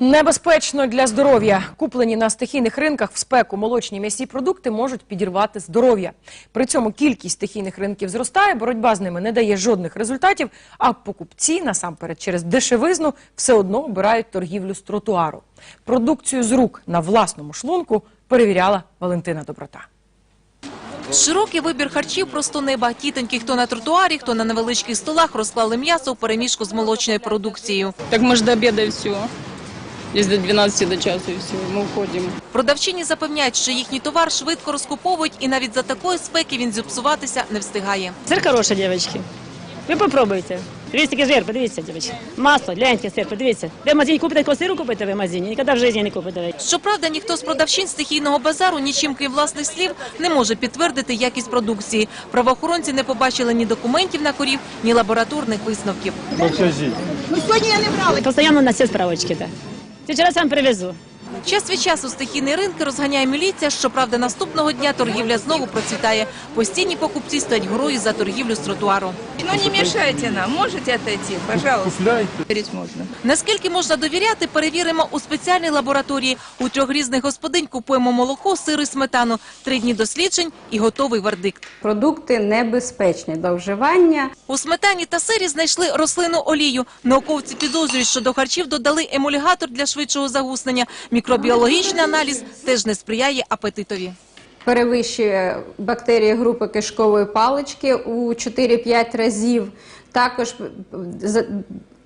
Небезпечно для здоров'я. Куплені на стихійних ринках в спеку молочні м'ясі продукти можуть підірвати здоров'я. При цьому кількість стихійних ринків зростає, боротьба з ними не дає жодних результатів, а покупці, насамперед через дешевизну, все одно обирають торгівлю з тротуару. Продукцію з рук на власному шлунку перевіряла Валентина Доброта. Широкий вибір харчів просто неба. Тітоньки, хто на тротуарі, хто на невеличких столах, розклали м'ясо у переміжку з молочною продукцією. Так мы же до обеда и все. Здесь до 12 до часу и все, мы уходим. Продавчині запевняють, що їхній товар швидко розкуповують і навіть за такої спеки він зіпсуватися не встигає. Сир хороший, девочки. Ви попробуйте. Дивіться, який жир, подивіться, девочки. Масло, гляньте, сир, подивіться. Ви в магазині купите такого сиру купите ви в магазині? Ніколи в житті не купите ви. Щоправда, ніхто з продавчин стихійного базару нічим крім власних слів не може підтвердити якість продукції. Правоохоронці не побачили ні документів на корів, ні лабораторних висновків. Постоянно у нас є справочки, так. Včeraj sam prevezu. Час від часу стихійні ринки розганяє міліція. Щоправда, наступного дня торгівля знову процвітає. Постійні покупці стоять горою за торгівлю з тротуару. Ну не мешайте нам, можете отойти, пожалуйста. Наскільки можна довіряти, перевіримо у спеціальній лабораторії. У трьох різних господинь купуємо молоко, сир і сметану. Три дні досліджень і готовий вердикт. Продукти небезпечні до вживання. У сметані та сирі знайшли рослинну олію. Науковці підозрюють, що до харчів додали емульгатор для швидшого загуснення. Мікробіологічний аналіз теж не сприяє апетитові. Перевищує бактерії групи кишкової палички у 4-5 разів. Також з-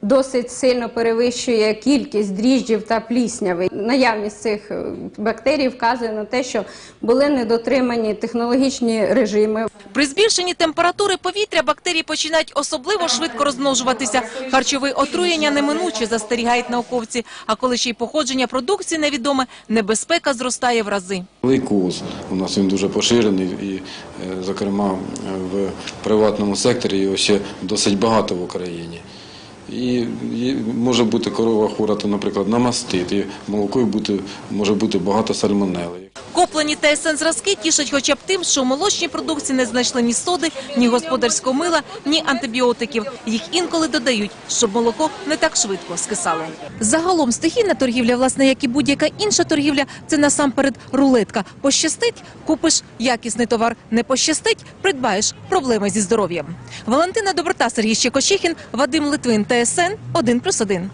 досить сильно перевищує кількість дріжджів та плісняви. Наявність цих е, бактерій вказує на те, що були недотримані технологічні режими. При збільшенні температури повітря бактерії починають особливо швидко розмножуватися. Харчове отруєння неминуче застерігають науковці. А коли ще й походження продукції невідоме, небезпека зростає в рази. Лейкоз у нас він дуже поширений і, е, зокрема, в приватному секторі його ще досить багато в Україні. І, може бути корова хвора, то, наприклад, на мастит, і молоко бути, може бути багато сальмонели. Куплені ТСН зразки тішать хоча б тим, що у молочній продукції не знайшли ні соди, ні господарського мила, ні антибіотиків. Їх інколи додають, щоб молоко не так швидко скисало. Загалом стихійна торгівля, власне, як і будь-яка інша торгівля, це насамперед рулетка. Пощастить – купиш якісний товар. Не пощастить – придбаєш проблеми зі здоров'ям. Валентина Доброта, Сергій Щекочихін, Вадим Литвин, ТСН 1+,1.